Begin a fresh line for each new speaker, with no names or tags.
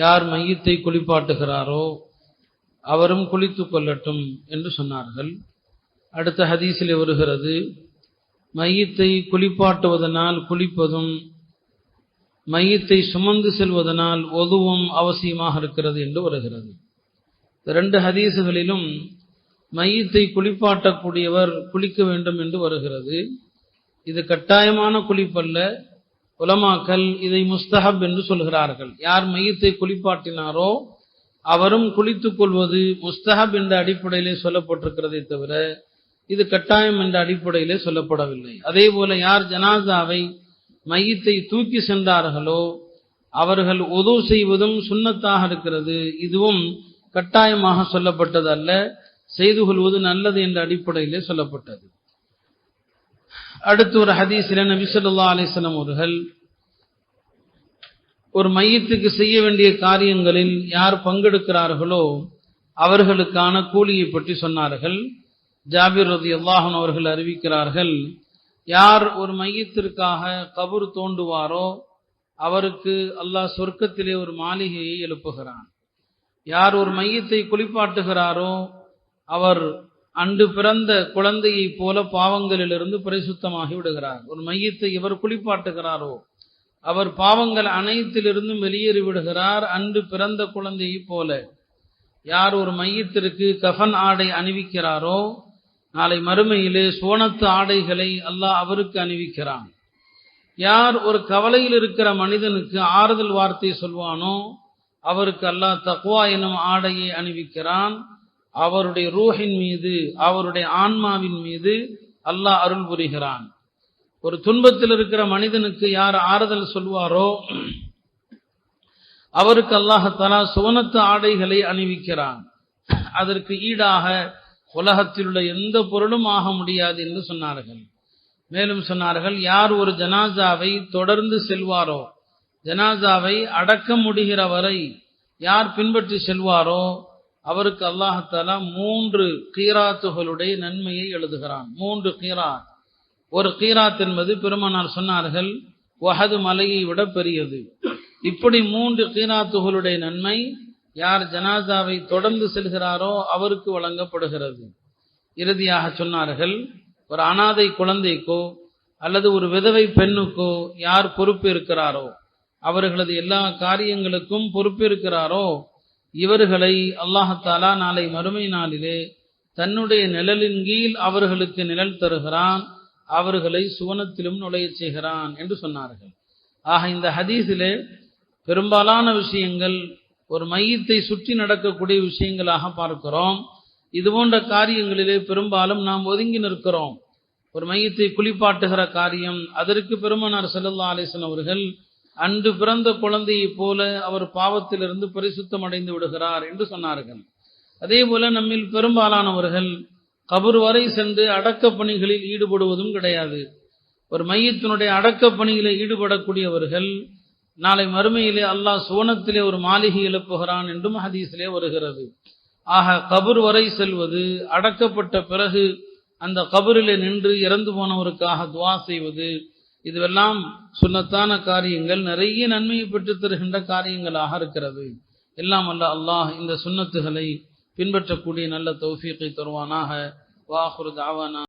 யார் மையத்தை குளிப்பாட்டுகிறாரோ அவரும் குளித்துக் கொள்ளட்டும் என்று சொன்னார்கள். அடுத்த ஹதீஸில் வருகிறது மையத்தை குளிப்பாட்டுவதனால் குளிப்பதும் மையத்தை சுமந்து செல்வதனால் ஒதுவும் அவசியமாக இருக்கிறது என்று வருகிறது. ரெண்டு ஹதீசுகளிலும் மையத்தை குளிப்பாட்டக்கூடியவர் குளிக்க வேண்டும் என்று வருகிறது. இது கட்டாயமான குளிப்பல்ல உலமாக்கல் இதை முஸ்தஹப் என்று சொல்கிறார்கள். யார் மையத்தை குளிப்பாட்டினாரோ அவரும் குளித்துக் கொள்வது முஸ்தஹப் என்ற அடிப்படையிலே சொல்லப்பட்டிருக்கிறதே தவிர இது கட்டாயம் என்ற அடிப்படையிலே சொல்லப்படவில்லை. அதே போல யார் ஜனாசாவை மையத்தை தூக்கி சென்றார்களோ அவர்கள் உதவு செய்வதும் சுண்ணத்தாக இருக்கிறது. இதுவும் கட்டாயமாக சொல்லப்பட்டது அல்ல செய்து கொள்வது நல்லது என்ற அடிப்படையிலே சொல்லப்பட்டது. அடுத்து ஒரு ஹதீஸில நபி சொல்லா அலிஸ்லாம் அவர்கள் ஒரு மையத்துக்கு செய்ய வேண்டிய காரியங்களில் யார் பங்கெடுக்கிறார்களோ அவர்களுக்கான கூலியை பற்றி சொன்னார்கள். ஜாபிர் ரதி அல்லாஹன் அவர்கள் அறிவிக்கிறார்கள் யார் ஒரு மையத்திற்காக கபூர் தோண்டுவாரோ அவருக்கு அல்லாஹ் சொர்க்கத்திலே ஒரு மாளிகையை எழுப்புகிறான். யார் ஒரு மையத்தை குளிப்பாட்டுகிறாரோ அவர் அன்று பிறந்த குழந்தையைப் போல பாவங்களிலிருந்து பரிசுத்தமாகி விடுகிறார். ஒரு மையத்தை இவர் குளிப்பாட்டுகிறாரோ அவர் பாவங்கள் அனைத்திலிருந்தும் வெளியேறி விடுகிறார். அன்று பிறந்த குழந்தையைப் போல யார் ஒரு மையத்திற்கு கஃபன் ஆடை அணிவிக்கிறாரோ நாளை மறுமையிலே சோனத்து ஆடைகளை அல்லாஹ் அவருக்கு அணிவிக்கிறான். யார் ஒரு கவலையில் இருக்கிற மனிதனுக்கு ஆறுதல் வார்த்தை சொல்வானோ அவருக்கு அல்லாஹ் தக்வா எனும் ஆடையை அணிவிக்கிறான். அவருடைய ரூஹின் மீது அவருடைய ஆன்மாவின் மீது அல்லாஹ் அருள் புரிகிறான். ஒரு துன்பத்தில் இருக்கிற மனிதனுக்கு யார் ஆறுதல் சொல்வாரோ அவருக்கு அல்லாஹாலா சுவனத்து ஆடைகளை அணிவிக்கிறான். அதற்கு ஈடாக உலகத்தில் உள்ள எந்த பொருளும் ஆக முடியாது என்று சொன்னார்கள். மேலும் சொன்னார்கள் யார் ஒரு ஜனாசாவை தொடர்ந்து செல்வாரோ ஜனாசாவை அடக்க முடிகிற வரை யார் பின்பற்றி செல்வாரோ அவருக்கு அல்லாஹால மூன்று கீராத்துகளுடைய நன்மையை எழுதுகிறான். மூன்று கீராத். ஒரு கீராத் என்பது பெருமானார் சொன்னார்கள் வஹது மலையை விட பெரியது. இப்படி மூன்று கீராத்துகளுடைய நன்மை யார் ஜனாசாவை தொடர்ந்து செல்கிறாரோ அவருக்கு வழங்கப்படுகிறது. இறுதியாக சொன்னார்கள் ஒரு அனாதை குழந்தைக்கோ அல்லது ஒரு விதவை பெண்ணுக்கோ யார் பொறுப்பு இருக்கிறாரோ அவர்களது எல்லா காரியங்களுக்கும் பொறுப்பு இருக்கிறாரோ இவர்களை அல்லாஹாலா நாளை மறுமை நாளிலே தன்னுடைய நிழலின் கீழ் அவர்களுக்கு நிழல் தருகிறான் அவர்களை சுவனத்திலும் நுழைய செய்கிறான் என்று சொன்னார்கள். ஆக இந்த ஹதீஸிலே பெரும்பாலான விஷயங்கள் ஒரு மையத்தை சுற்றி நடக்கக்கூடிய விஷயங்களாக பார்க்கிறோம். இது போன்ற காரியங்களிலே பெரும்பாலும் நாம் ஒதுங்கி நிற்கிறோம். ஒரு மையத்தை குளிப்பாட்டுகிற காரியம் அதற்கு பெருமனார் செல்லல்லா அலிசன் அவர்கள் அன்று பிறந்த குழந்தையைப் போல அவர் பாவத்திலிருந்து பரிசுத்தம் அடைந்து விடுகிறார் என்று சொன்னார்கள். அதே போல நம்மில் பெரும்பாலானவர்கள் கபர் வரை சென்று அடக்க பணிகளில் ஈடுபடுவதும் கிடையாது. ஒரு மையத்தினுடைய அடக்க பணிகளில் ஈடுபடக்கூடியவர்கள் நாளை மறுமையிலே அல்லாஹ் சுவனத்திலே ஒரு மாளிகை எழுப்புகிறான் என்றும் ஹதீஸிலே வருகிறது. ஆக கபர் வரை செல்வது அடக்கப்பட்ட பிறகு அந்த கபரிலே நின்று இறந்து போனவருக்காக துவா செய்வது இதுவெல்லாம் சுண்ணத்தான காரியங்கள் நிறைய நன்மையை பெற்றுத் தருகின்ற காரியங்களாக இருக்கிறது. எல்லாம் அல்ல அல்லாஹ் இந்த சுண்ணத்துகளை பின்பற்றக்கூடிய நல்ல தௌஃபீக்கை தருவானாக. வாஹுரு தாவானா.